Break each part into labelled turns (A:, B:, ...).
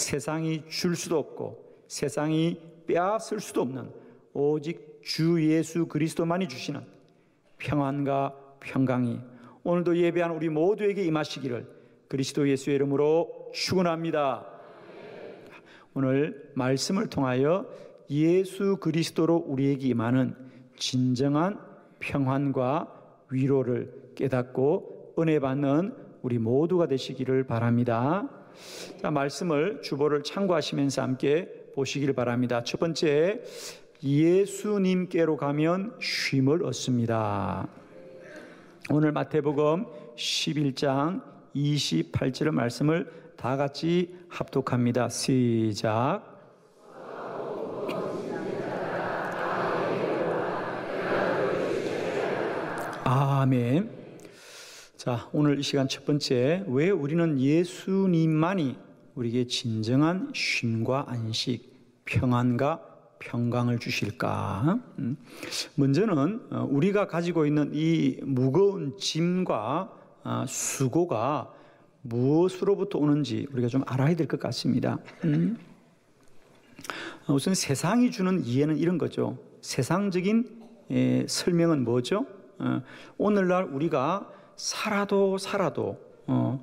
A: 세상이 줄 수도 없고 세상이 빼앗을 수도 없는 오직 주 예수 그리스도만이 주시는 평안과 평강이 오늘도 예배한 우리 모두에게 임하시기를 그리스도 예수의 이름으로 축원합니다. 오늘 말씀을 통하여 예수 그리스도로 우리에게 임하는 진정한 평안과 위로를 깨닫고 은혜 받는 우리 모두가 되시기를 바랍니다. 자, 말씀을 주보를 참고하시면서 함께 보시길 바랍니다. 첫 번째, 예수님께로 가면 쉼을 얻습니다. 오늘 마태복음 11장 28절의 말씀을 다 같이 합독합니다. 시작. 아멘. 자, 오늘 이 시간 첫 번째, 왜 우리는 예수님만이 우리에게 진정한 쉼과 안식, 평안과 평강을 주실까? 음. 먼저는 어, 우리가 가지고 있는 이 무거운 짐과 아, 수고가 무엇으로부터 오는지 우리가 좀 알아야 될 것 같습니다. 음. 우선 세상이 주는 이해는 이런 거죠. 세상적인 설명은 뭐죠? 어, 오늘날 우리가 살아도 살아도 어,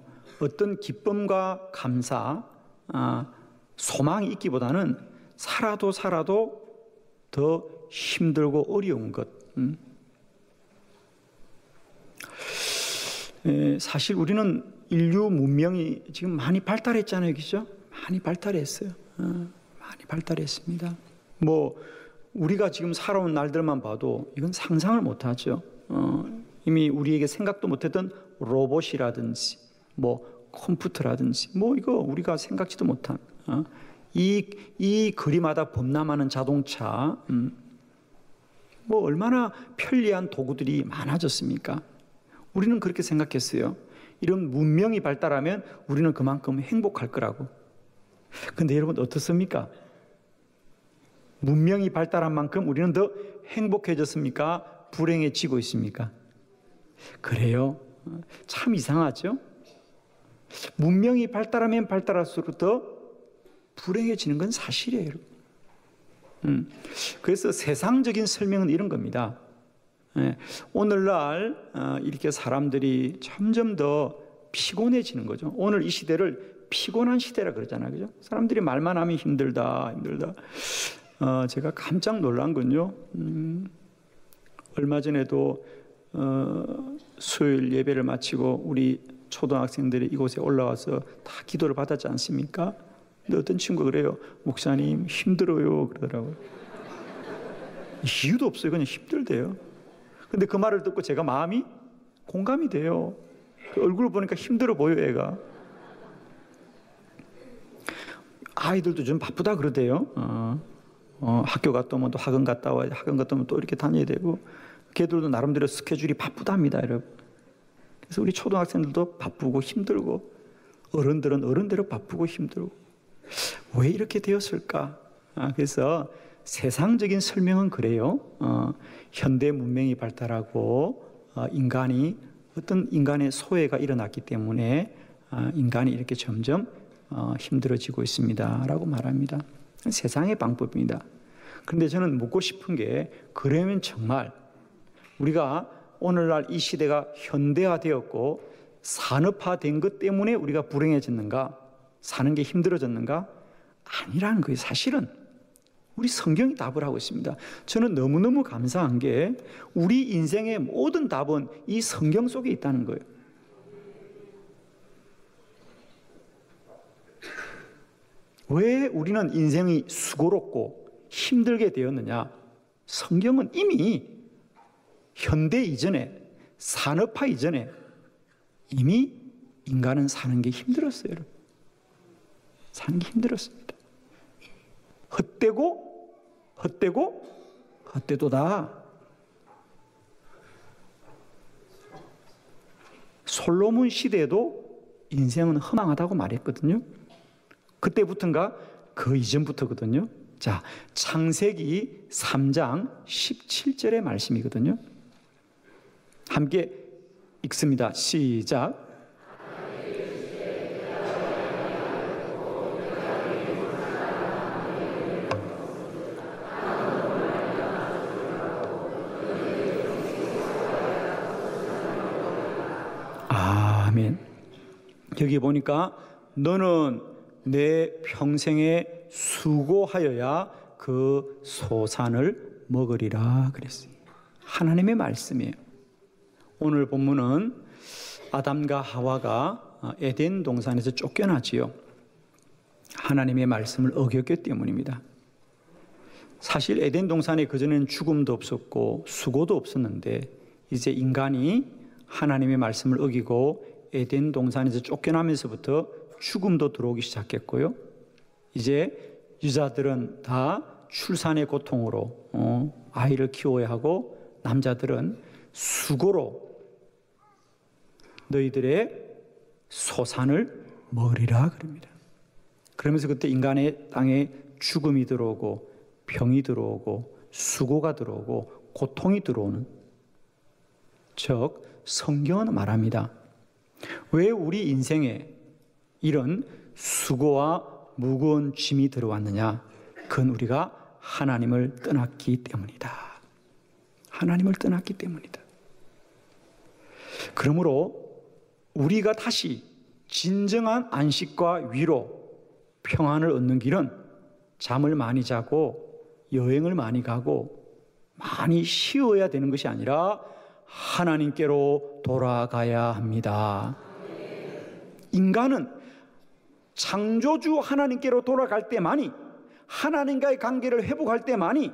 A: 떤 기쁨과 감사, 아, 소망이 있기보다는 살아도 살아도 더 힘들고 어려운 것. 음. 사실 우리는 인류 문명이 지금 많이 발달했잖아요, 그죠? 많이 발달했어요. 어, 많이 발달했습니다. 뭐 우리가 지금 살아온 날들만 봐도 이건 상상을 못하죠. 어, 이미 우리에게 생각도 못했던 로봇이라든지 뭐 컴퓨터라든지 뭐 이거 우리가 생각지도 못한 어, 이, 이 거리마다 범람하는 자동차 음, 뭐 얼마나 편리한 도구들이 많아졌습니까? 우리는 그렇게 생각했어요. 이런 문명이 발달하면 우리는 그만큼 행복할 거라고. 근데 여러분 어떻습니까? 문명이 발달한 만큼 우리는 더 행복해졌습니까? 불행해지고 있습니까? 그래요. 참 이상하죠? 문명이 발달하면 발달할수록 더 불행해지는 건 사실이에요. 음, 그래서 세상적인 설명은 이런 겁니다. 예, 오늘날 어, 이렇게 사람들이 점점 더 피곤해지는 거죠. 오늘 이 시대를 피곤한 시대라 그러잖아요. 그죠? 사람들이 말만 하면 힘들다, 힘들다. 어, 제가 깜짝 놀란 건요. 음, 얼마 전에도 어, 수요일 예배를 마치고 우리 초등학생들이 이곳에 올라와서 다 기도를 받았지 않습니까? 근데 어떤 친구가 그래요. 목사님 힘들어요 그러더라고요. 이유도 없어요. 그냥 힘들대요. 근데 그 말을 듣고 제가 마음이 공감이 돼요. 그 얼굴을 보니까 힘들어 보여 애가. 아이들도 좀 바쁘다 그러대요. 어, 어, 학교 갔다 오면 또 학원 갔다 와 학원 갔다 오면 또 이렇게 다녀야 되고 걔들도 나름대로 스케줄이 바쁘답니다, 여러분. 그래서 우리 초등학생들도 바쁘고 힘들고 어른들은 어른대로 바쁘고 힘들고 왜 이렇게 되었을까? 아, 그래서 세상적인 설명은 그래요. 어, 현대 문명이 발달하고 어, 인간이 어떤 인간의 소외가 일어났기 때문에 어, 인간이 이렇게 점점 어, 힘들어지고 있습니다라고 말합니다. 세상의 방법입니다. 그런데 저는 묻고 싶은 게 그러면 정말 우리가 오늘날 이 시대가 현대화되었고 산업화된 것 때문에 우리가 불행해졌는가? 사는 게 힘들어졌는가? 아니라는 거예요. 사실은 우리 성경이 답을 하고 있습니다. 저는 너무너무 감사한 게 우리 인생의 모든 답은 이 성경 속에 있다는 거예요. 왜 우리는 인생이 수고롭고 힘들게 되었느냐? 성경은 이미 현대 이전에 산업화 이전에 이미 인간은 사는 게 힘들었어요. 사는 게 힘들었습니다. 헛되고 헛되고 헛되도다. 솔로몬 시대에도 인생은 허망하다고 말했거든요. 그때부터인가 그 이전부터거든요. 자, 창세기 3장 17절의 말씀이거든요. 함께 읽습니다. 시작. 아멘. 여기 보니까 너는 내 평생에 수고하여야 그 소산을 먹으리라 그랬어요. 하나님의 말씀이에요. 오늘 본문은 아담과 하와가 에덴 동산에서 쫓겨나지요. 하나님의 말씀을 어겼기 때문입니다. 사실 에덴 동산에 그전에는 죽음도 없었고 수고도 없었는데 이제 인간이 하나님의 말씀을 어기고 에덴 동산에서 쫓겨나면서부터 죽음도 들어오기 시작했고요. 이제 유자들은 다 출산의 고통으로 어, 아이를 키워야 하고 남자들은 수고로 너희들의 소산을 먹으리라 그럽니다. 그러면서 그때 인간의 땅에 죽음이 들어오고 병이 들어오고 수고가 들어오고 고통이 들어오는 즉 성경은 말합니다. 왜 우리 인생에 이런 수고와 무거운 짐이 들어왔느냐? 그건 우리가 하나님을 떠났기 때문이다. 하나님을 떠났기 때문이다. 그러므로 우리가 다시 진정한 안식과 위로, 평안을 얻는 길은 잠을 많이 자고 여행을 많이 가고 많이 쉬어야 되는 것이 아니라 하나님께로 돌아가야 합니다. 인간은 창조주 하나님께로 돌아갈 때만이 하나님과의 관계를 회복할 때만이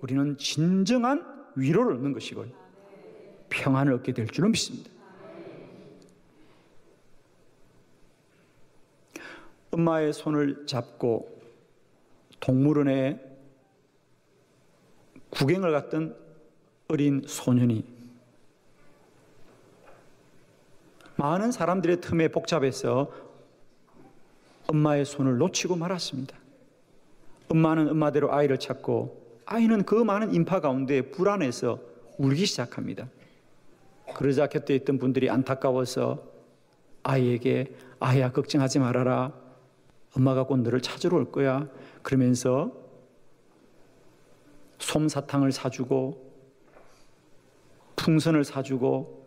A: 우리는 진정한 위로를 얻는 것이고 평안을 얻게 될 줄로 믿습니다. 엄마의 손을 잡고 동물원에 구경을 갔던 어린 소년이 많은 사람들의 틈에 복잡해서 엄마의 손을 놓치고 말았습니다. 엄마는 엄마대로 아이를 찾고 아이는 그 많은 인파 가운데 불안해서 울기 시작합니다. 그러자 곁에 있던 분들이 안타까워서 아이에게 아이야 걱정하지 말아라. 엄마가 곧 너를 찾으러 올 거야. 그러면서 솜사탕을 사주고 풍선을 사주고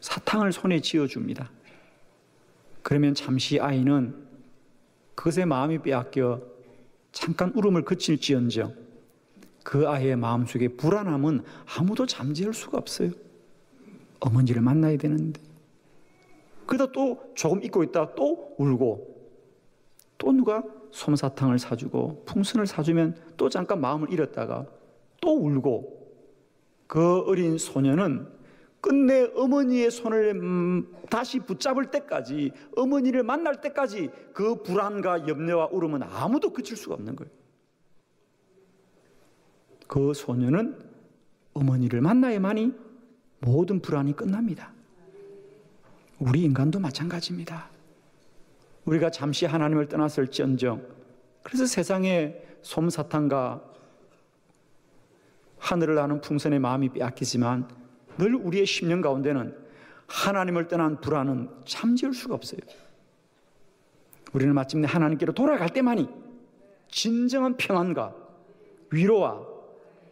A: 사탕을 손에 쥐어줍니다. 그러면 잠시 아이는 그것에 마음이 빼앗겨 잠깐 울음을 그칠지언정 그 아이의 마음속에 불안함은 아무도 잠재울 수가 없어요. 어머니를 만나야 되는데. 그러다 또 조금 잊고 있다 또 울고 또 누가 솜사탕을 사주고 풍선을 사주면 또 잠깐 마음을 잃었다가 또 울고 그 어린 소녀는 끝내 어머니의 손을 음, 다시 붙잡을 때까지 어머니를 만날 때까지 그 불안과 염려와 울음은 아무도 그칠 수가 없는 거예요. 그 소녀는 어머니를 만나야만이 모든 불안이 끝납니다. 우리 인간도 마찬가지입니다. 우리가 잠시 하나님을 떠났을지언정 그래서 세상에 솜사탕과 하늘을 나는 풍선의 마음이 빼앗기지만 늘 우리의 심령 가운데는 하나님을 떠난 불안은 잠재울 수가 없어요. 우리는 마침내 하나님께로 돌아갈 때만이 진정한 평안과 위로와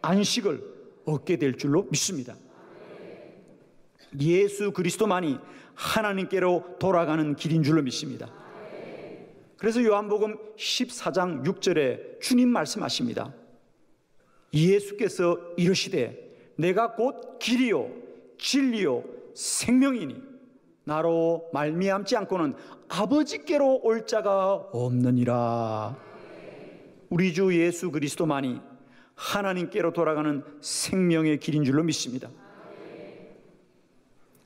A: 안식을 얻게 될 줄로 믿습니다. 예수 그리스도만이 하나님께로 돌아가는 길인 줄로 믿습니다. 그래서 요한복음 14장 6절에 주님 말씀하십니다. 예수께서 이르시되 내가 곧 길이요 진리요 생명이니 나로 말미암지 않고는 아버지께로 올 자가 없느니라. 우리 주 예수 그리스도만이 하나님께로 돌아가는 생명의 길인 줄로 믿습니다.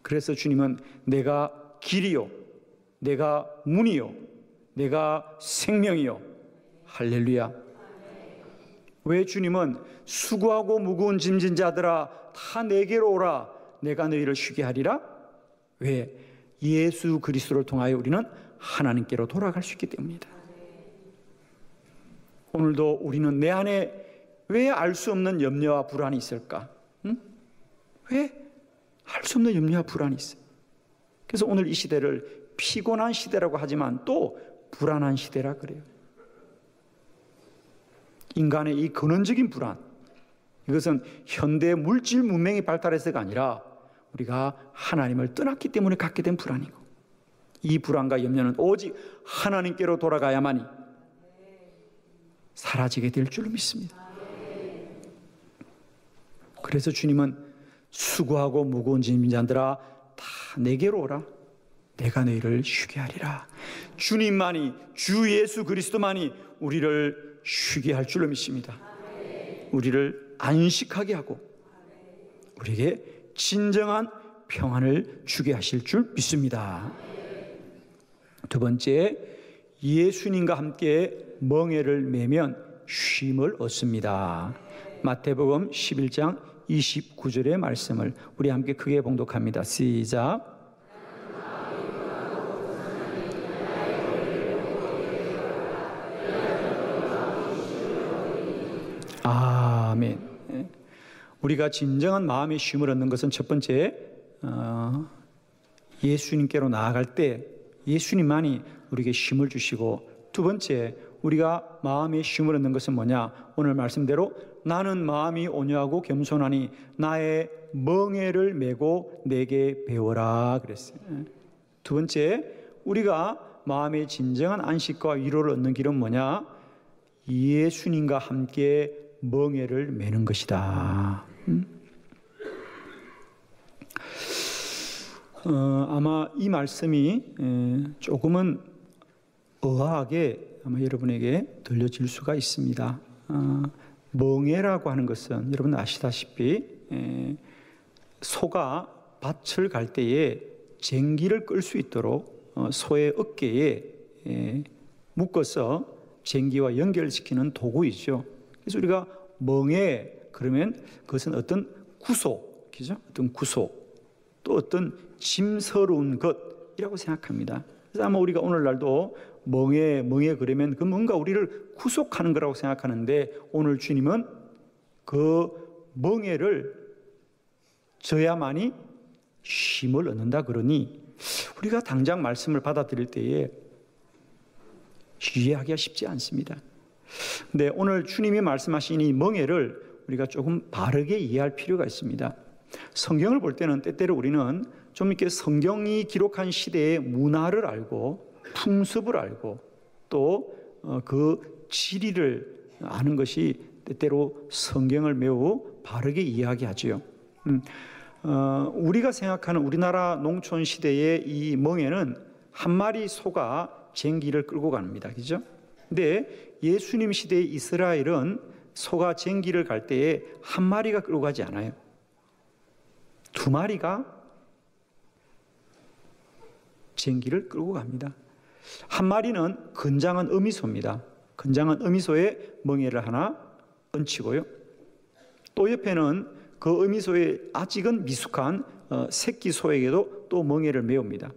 A: 그래서 주님은 내가 길이요, 내가 문이요, 내가 생명이요. 할렐루야. 왜 주님은 수고하고 무거운 짐진 자들아 다 내게로 오라 내가 너희를 쉬게 하리라? 왜? 예수 그리스도를 통하여 우리는 하나님께로 돌아갈 수 있기 때문이다. 오늘도 우리는 내 안에 왜 알 수 없는 염려와 불안이 있을까? 응? 왜 알수 없는 염려와 불안이 있어? 그래서 오늘 이 시대를 피곤한 시대라고 하지만 또 불안한 시대라 그래요. 인간의 이 근원적인 불안, 이것은 현대 물질 문명이 발달해서가 아니라 우리가 하나님을 떠났기 때문에 갖게 된 불안이고 이 불안과 염려는 오직 하나님께로 돌아가야만이 사라지게 될 줄로 믿습니다. 그래서 주님은 수고하고 무거운 짐진 자들아 다 내게로 오라. 내가 너희를 쉬게 하리라. 주님만이 주 예수 그리스도만이 우리를 쉬게 할 줄로 믿습니다. 우리를 안식하게 하고 우리에게 진정한 평안을 주게 하실 줄 믿습니다. 두 번째, 예수님과 함께 멍해를 매면 쉼을 얻습니다. 마태복음 11장 29절의 말씀을 우리 함께 크게 봉독합니다. 시작. 아멘. 예. 우리가 진정한 마음의 쉼을 얻는 것은 첫 번째 어, 예수님께로 나아갈 때 예수님만이 우리에게 쉼을 주시고 두 번째 우리가 마음의 쉼을 얻는 것은 뭐냐? 오늘 말씀대로 나는 마음이 온유하고 겸손하니 나의 멍에를 메고 내게 배워라 그랬어요. 예. 두 번째 우리가 마음의 진정한 안식과 위로를 얻는 길은 뭐냐? 예수님과 함께 멍에를 매는 것이다. 음? 어, 아마 이 말씀이 에, 조금은 의아하게 아마 여러분에게 들려질 수가 있습니다. 어, 멍에라고 하는 것은 여러분 아시다시피 에, 소가 밭을 갈 때에 쟁기를 끌 수 있도록 어, 소의 어깨에 에, 묶어서 쟁기와 연결시키는 도구이죠. 그래서 우리가 멍에 그러면 그것은 어떤 구속, 그죠? 어떤 구속, 또 어떤 짐스러운 것이라고 생각합니다. 그래서 아마 우리가 오늘날도 멍에 멍에 그러면 그 뭔가 우리를 구속하는 거라고 생각하는데 오늘 주님은 그 멍에를 져야만이 쉼을 얻는다 그러니 우리가 당장 말씀을 받아들일 때에 이해하기가 쉽지 않습니다. 근데 오늘 주님이 말씀하신 이 멍해를 우리가 조금 바르게 이해할 필요가 있습니다. 성경을 볼 때는 때때로 우리는 좀 이렇게 성경이 기록한 시대의 문화를 알고 풍습을 알고 또그 어, 지리를 아는 것이 때때로 성경을 매우 바르게 이야기하지요. 음, 어, 우리가 생각하는 우리나라 농촌 시대의 이 멍에는 한 마리 소가 쟁기를 끌고 갑니다. 그죠? 근데 예수님 시대의 이스라엘은 소가 쟁기를 갈 때에 한 마리가 끌고 가지 않아요. 두 마리가 쟁기를 끌고 갑니다. 한 마리는 건장한 어미소입니다. 건장한 어미소에 멍에를 하나 얹히고요. 또 옆에는 그 어미소에 아직은 미숙한 어, 새끼 소에게도 또 멍에를 메웁니다.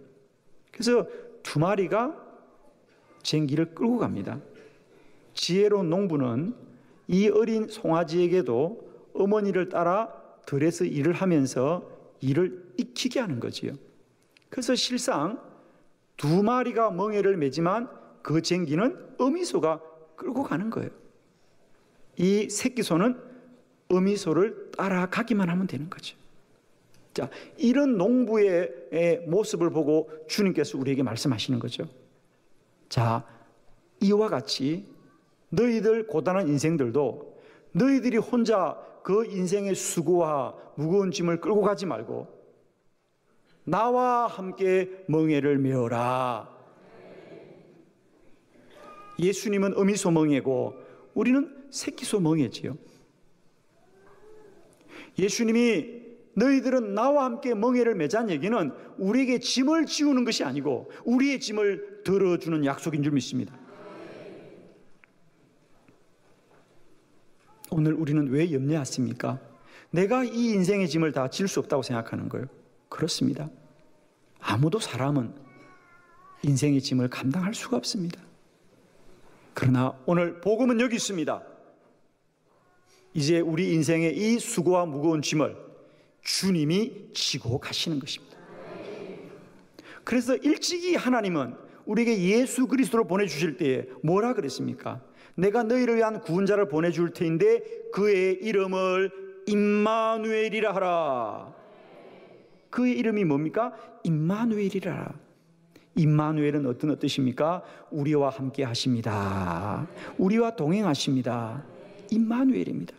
A: 그래서 두 마리가 쟁기를 끌고 갑니다. 지혜로운 농부는 이 어린 송아지에게도 어머니를 따라 들에서 일을 하면서 일을 익히게 하는 거지요. 그래서 실상 두 마리가 멍에를 매지만 그 쟁기는 어미소가 끌고 가는 거예요. 이 새끼소는 어미소를 따라가기만 하면 되는 거죠. 자, 이런 농부의 모습을 보고 주님께서 우리에게 말씀하시는 거죠. 자, 이와 같이 너희들 고단한 인생들도 너희들이 혼자 그 인생의 수고와 무거운 짐을 끌고 가지 말고 나와 함께 멍에를 메어라. 예수님은 어미소 멍에고 우리는 새끼소 멍에지요. 예수님이 너희들은 나와 함께 멍에를 매자는 얘기는 우리에게 짐을 지우는 것이 아니고 우리의 짐을 들어주는 약속인 줄 믿습니다. 오늘 우리는 왜 염려하십니까? 내가 이 인생의 짐을 다 질 수 없다고 생각하는 거예요. 그렇습니다. 아무도 사람은 인생의 짐을 감당할 수가 없습니다. 그러나 오늘 복음은 여기 있습니다. 이제 우리 인생의 이 수고와 무거운 짐을 주님이 지고 가시는 것입니다. 그래서 일찍이 하나님은 우리에게 예수 그리스도를 보내주실 때에 뭐라 그랬습니까? 내가 너희를 위한 구원자를 보내줄 테인데 그의 이름을 임마누엘이라 하라. 그의 이름이 뭡니까? 임마누엘이라. 임마누엘은 어떤 뜻입니까? 우리와 함께 하십니다. 우리와 동행하십니다. 임마누엘입니다.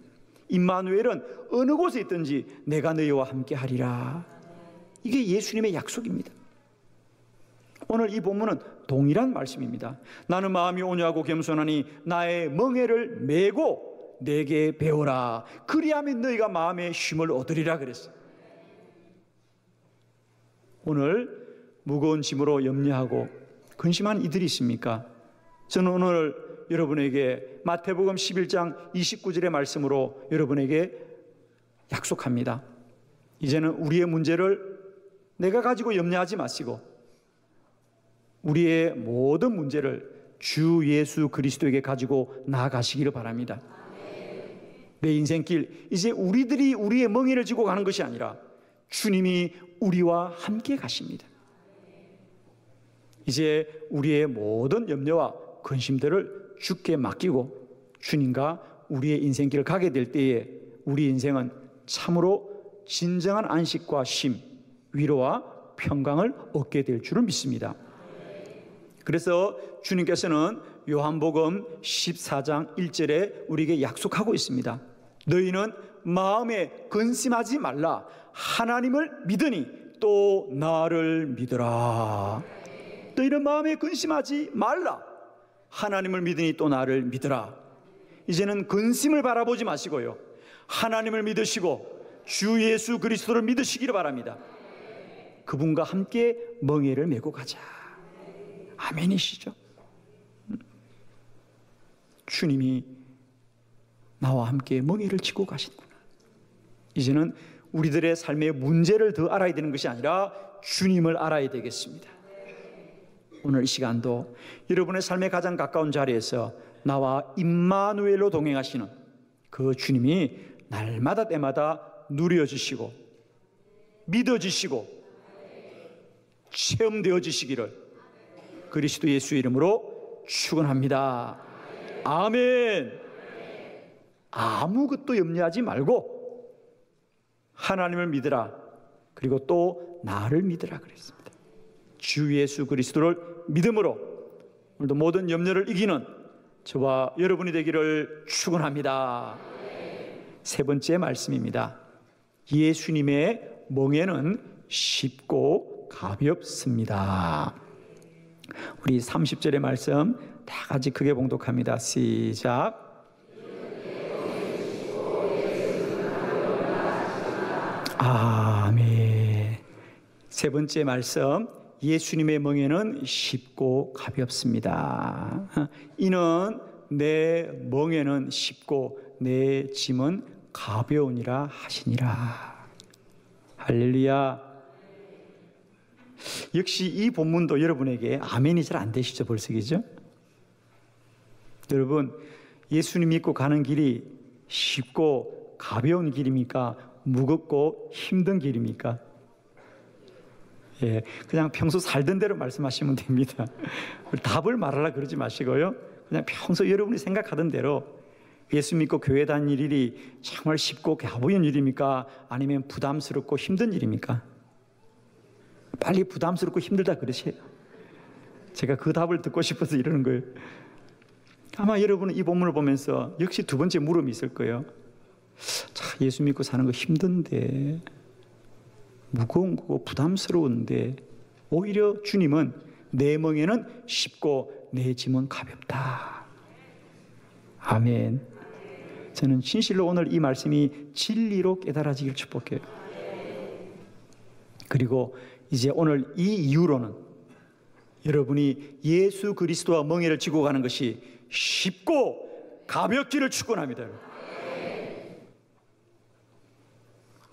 A: 임마누엘은 어느 곳에 있든지 내가 너희와 함께 하리라. 이게 예수님의 약속입니다. 오늘 이 본문은 동일한 말씀입니다. 나는 마음이 온유하고 겸손하니 나의 멍에를 메고 내게 배워라. 그리하면 너희가 마음의 쉼을 얻으리라 그랬어. 오늘 무거운 짐으로 염려하고 근심한 이들이 있습니까? 저는 오늘 여러분에게 마태복음 11장 29절의 말씀으로 여러분에게 약속합니다. 이제는 우리의 문제를 내가 가지고 염려하지 마시고 우리의 모든 문제를 주 예수 그리스도에게 가지고 나아가시기를 바랍니다. 내 인생길 이제 우리들이 우리의 멍에를 지고 가는 것이 아니라 주님이 우리와 함께 가십니다. 이제 우리의 모든 염려와 근심들을 주께 맡기고 주님과 우리의 인생길을 가게 될 때에 우리 인생은 참으로 진정한 안식과 쉼, 위로와 평강을 얻게 될 줄을 믿습니다. 그래서 주님께서는 요한복음 14장 1절에 우리에게 약속하고 있습니다. 너희는 마음에 근심하지 말라. 하나님을 믿으니 또 나를 믿으라. 너희는 마음에 근심하지 말라. 하나님을 믿으니 또 나를 믿으라. 이제는 근심을 바라보지 마시고요. 하나님을 믿으시고 주 예수 그리스도를 믿으시기를 바랍니다. 그분과 함께 멍에를 메고 가자. 아멘이시죠? 주님이 나와 함께 멍에를 지고 가시구나. 이제는 우리들의 삶의 문제를 더 알아야 되는 것이 아니라 주님을 알아야 되겠습니다. 오늘 이 시간도 여러분의 삶의 가장 가까운 자리에서 나와 임마누엘로 동행하시는 그 주님이 날마다 때마다 누려 주시고 믿어 주시고 체험되어지시기를 그리스도 예수 이름으로 축원합니다. 아멘. 아무것도 염려하지 말고 하나님을 믿으라. 그리고 또 나를 믿으라 그랬습니다. 주 예수 그리스도를 믿음으로 오늘도 모든 염려를 이기는 저와 여러분이 되기를 축원합니다. 세 번째 말씀입니다. 예수님의 멍에는 쉽고 가볍습니다. 우리 30절의 말씀 다 같이 크게 봉독합니다. 시작. 아멘. 세 번째 말씀 예수님의 멍에는 쉽고 가볍습니다. 이는 내 멍에는 쉽고 내 짐은 가벼우니라 하시니라. 할렐루야. 역시 이 본문도 여러분에게 아멘이 잘 안 되시죠, 벌써 그죠? 여러분, 예수님 믿고 가는 길이 쉽고 가벼운 길입니까? 무겁고 힘든 길입니까? 예, 그냥 평소 살던 대로 말씀하시면 됩니다. 답을 말하라 그러지 마시고요. 그냥 평소 여러분이 생각하던 대로 예수 믿고 교회 다니는 일이 정말 쉽고 가보인 일입니까? 아니면 부담스럽고 힘든 일입니까? 빨리 부담스럽고 힘들다 그러세요. 제가 그 답을 듣고 싶어서 이러는 거예요. 아마 여러분은 이 본문을 보면서 역시 두 번째 물음이 있을 거예요. 자, 예수 믿고 사는 거 힘든데 무거운 거고 부담스러운데 오히려 주님은 내 멍에는 쉽고 내 짐은 가볍다. 아멘. 저는 진실로 오늘 이 말씀이 진리로 깨달아지길 축복해요. 그리고 이제 오늘 이 이후로는 여러분이 예수 그리스도와 멍에를 지고 가는 것이 쉽고 가볍기를 축원합니다.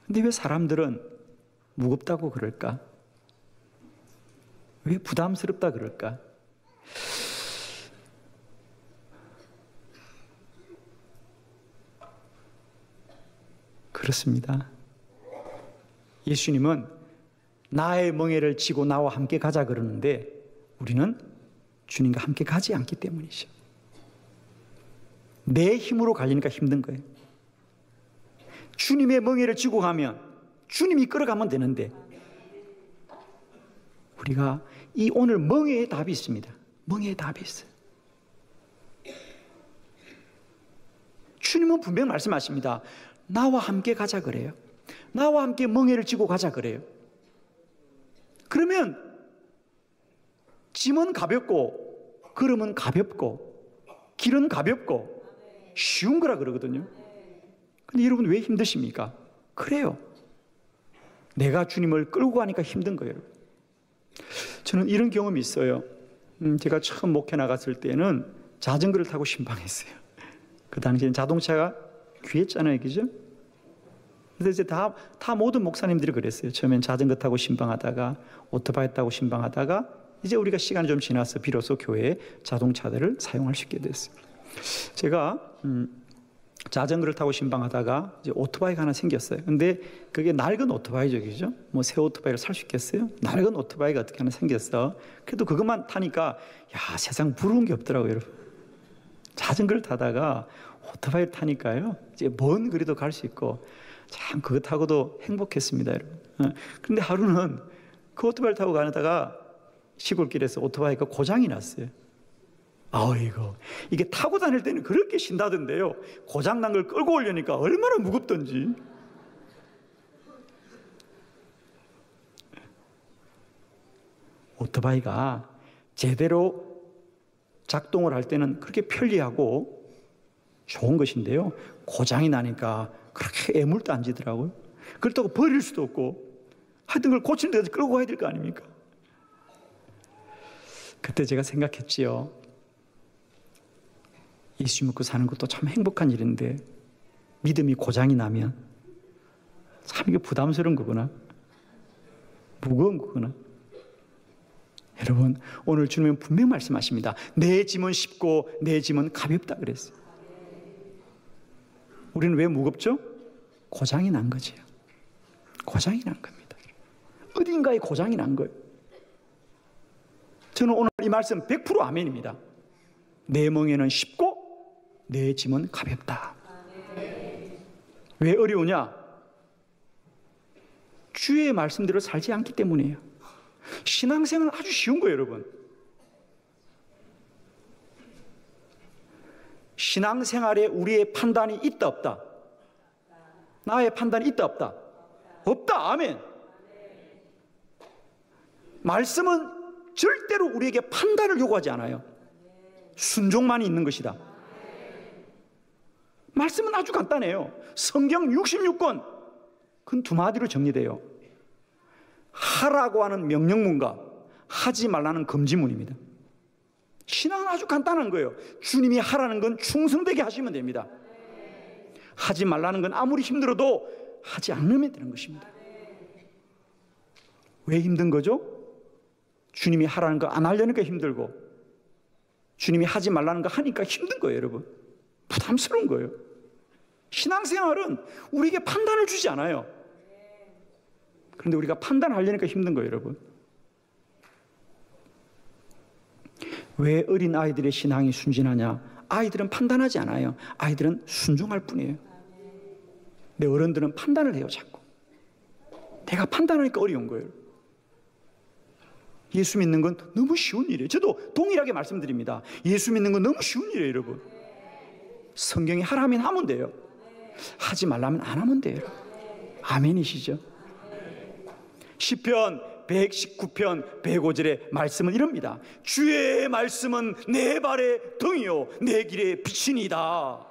A: 근데 왜 사람들은 무겁다고 그럴까? 왜 부담스럽다 그럴까? 그렇습니다. 예수님은 나의 멍에를 지고 나와 함께 가자 그러는데 우리는 주님과 함께 가지 않기 때문이죠. 내 힘으로 가려니까 힘든 거예요. 주님의 멍에를 지고 가면 주님이 끌어가면 되는데 우리가 이 오늘 멍에의 답이 있습니다. 멍에의 답이 있어요. 주님은 분명 말씀하십니다. 나와 함께 가자 그래요. 나와 함께 멍에를 지고 가자 그래요. 그러면 짐은 가볍고 걸음은 가볍고 길은 가볍고 쉬운 거라 그러거든요. 근데 여러분 왜 힘드십니까? 그래요. 내가 주님을 끌고 가니까 힘든 거예요. 저는 이런 경험이 있어요. 음, 제가 처음 목회 나갔을 때는 자전거를 타고 신방했어요. 그 당시엔 자동차가 귀했잖아요, 그죠? 그래서 이제 다, 다 모든 목사님들이 그랬어요. 처음엔 자전거 타고 신방하다가 오토바이 타고 신방하다가 이제 우리가 시간이 좀 지나서 비로소 교회에 자동차들을 사용할 수 있게 됐어요. 제가 음, 자전거를 타고 신방하다가 이제 오토바이가 하나 생겼어요. 근데 그게 낡은 오토바이죠, 그죠? 뭐 새 오토바이를 살 수 있겠어요? 낡은 오토바이가 어떻게 하나 생겼어. 그래도 그것만 타니까 야 세상 부러운 게 없더라고요, 여러분. 자전거를 타다가 오토바이를 타니까요. 이제 먼 거리도 갈 수 있고 참 그거 타고도 행복했습니다, 여러분. 어, 그런데 하루는 그 오토바이를 타고 가다가 시골길에서 오토바이가 고장이 났어요. 아이고 이게 타고 다닐 때는 그렇게 신다던데요. 고장 난 걸 끌고 오려니까 얼마나 무겁던지. 오토바이가 제대로 작동을 할 때는 그렇게 편리하고 좋은 것인데요. 고장이 나니까 그렇게 애물도 안 지더라고요. 그렇다고 버릴 수도 없고 하여튼 걸 고치는 데까지 끌고 가야 될 거 아닙니까? 그때 제가 생각했지요. 예수 믿고 사는 것도 참 행복한 일인데 믿음이 고장이 나면 참 이게 부담스러운 거구나. 무거운 거구나. 여러분, 오늘 주님은 분명 말씀하십니다. 내 짐은 쉽고 내 짐은 가볍다 그랬어요. 우리는 왜 무겁죠? 고장이 난 거지요. 고장이 난 겁니다. 어딘가에 고장이 난 거예요. 저는 오늘 이 말씀 100% 아멘입니다. 내 멍에는 쉽고 내 짐은 가볍다. 왜 어려우냐? 주의 말씀대로 살지 않기 때문이에요. 신앙생활은 아주 쉬운 거예요, 여러분. 신앙생활에 우리의 판단이 있다, 없다? 나의 판단이 있다, 없다? 없다, 아멘. 말씀은 절대로 우리에게 판단을 요구하지 않아요. 순종만 있는 것이다. 말씀은 아주 간단해요. 성경 66권, 그건 두 마디로 정리돼요. 하라고 하는 명령문과 하지 말라는 금지문입니다. 신앙은 아주 간단한 거예요. 주님이 하라는 건 충성되게 하시면 됩니다. 하지 말라는 건 아무리 힘들어도 하지 않으면 되는 것입니다. 왜 힘든 거죠? 주님이 하라는 거 안 하려니까 힘들고, 주님이 하지 말라는 거 하니까 힘든 거예요, 여러분. 부담스러운 거예요. 신앙생활은 우리에게 판단을 주지 않아요. 그런데 우리가 판단하려니까 힘든 거예요, 여러분. 왜 어린 아이들의 신앙이 순진하냐? 아이들은 판단하지 않아요. 아이들은 순종할 뿐이에요. 내 어른들은 판단을 해요, 자꾸. 내가 판단하니까 어려운 거예요. 예수 믿는 건 너무 쉬운 일이에요. 저도 동일하게 말씀드립니다. 예수 믿는 건 너무 쉬운 일이에요, 여러분. 성경이 하라면 하면 돼요. 하지 말라면 안 하면 돼요. 아멘이시죠? 시편 119편 105절의 말씀은 이럽니다. 주의 말씀은 내 발의 등이요 내 길의 빛이니다.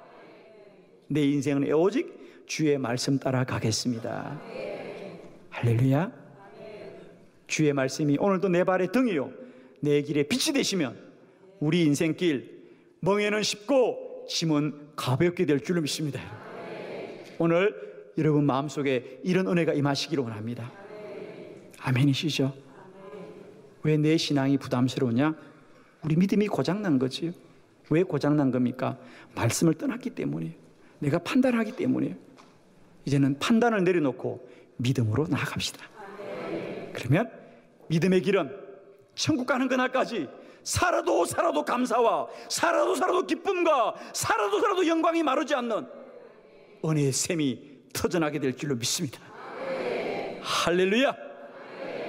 A: 내 인생은 오직 주의 말씀 따라 가겠습니다. 할렐루야. 주의 말씀이 오늘도 내 발의 등이요 내 길의 빛이 되시면 우리 인생길 멍에는 쉽고 짐은 가볍게 될 줄로 믿습니다. 오늘 여러분 마음속에 이런 은혜가 임하시기를 원합니다. 아멘이시죠? 왜 내 신앙이 부담스러우냐? 우리 믿음이 고장난 거지요. 왜 고장난 겁니까? 말씀을 떠났기 때문이에요. 내가 판단하기 때문이에요. 이제는 판단을 내려놓고 믿음으로 나아갑시다. 그러면 믿음의 길은 천국 가는 그날까지 살아도 살아도 감사와 살아도 살아도 기쁨과 살아도 살아도 영광이 마르지 않는 은혜의 샘이 터져나게 될 줄로 믿습니다. 할렐루야!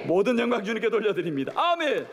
A: 모든 영광 주님께 돌려드립니다. 아멘.